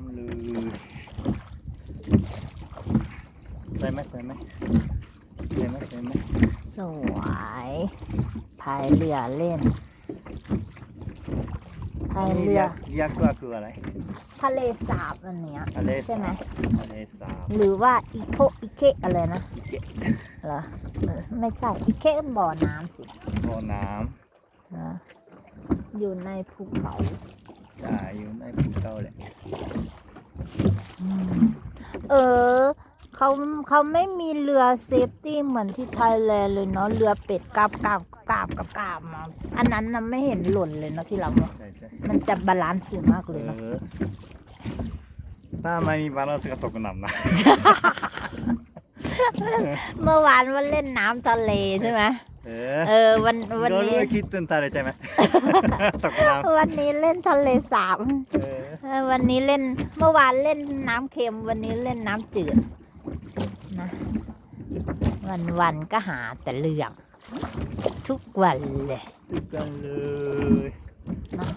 ำเลยสวยไหมสวยไหมสวยไหมสวยไหมสวยพายเรือเล่นพายนี่เรืเรีอยกเรียกว่าคืออะไร ทะเลสาบอันเนี้ยทะเลใช่ไหมสาบทะเลสาบหรือว่าอีโคอีเคอะไรนะอีเกะเหรอเออไม่ใช่อีเคบ่อน้ำสิบ่อน้เหรออยู่ในภูเขาำอ่าอยู่ในภูเขาแหละ เออเขาเขาไม่มีเรือเซฟตี้เหมือนที่ไทยแลนด์เลยเนาะเรือเป็ดกาบกาบกาบกับกาบมาอันนั้นน่ะไม่เห็นหล่นเลยเนาะที่เราเนาะใช่ใช่มันจะบาลานซ์สูงมากเลยเนาะเออถ้าไม่มีบาลานซ์ก็ตกน้ำนะเมื่อวานว่าเล่นน้ำทะเลใช่ไหม เอเออวันวันก็นี้รู้คิดตื่นตาเลยใช่ไหม ตกน้วันนี้เล่นทะเลสาบำเออเออวันนี้เล่นเมื่อวานเล่นน้ำเค็ม วันนี้เล่นน้ำจืดนะวันวันๆก็หาแต่เรื่องทุกวันเลย ตื่นกันเลยนะ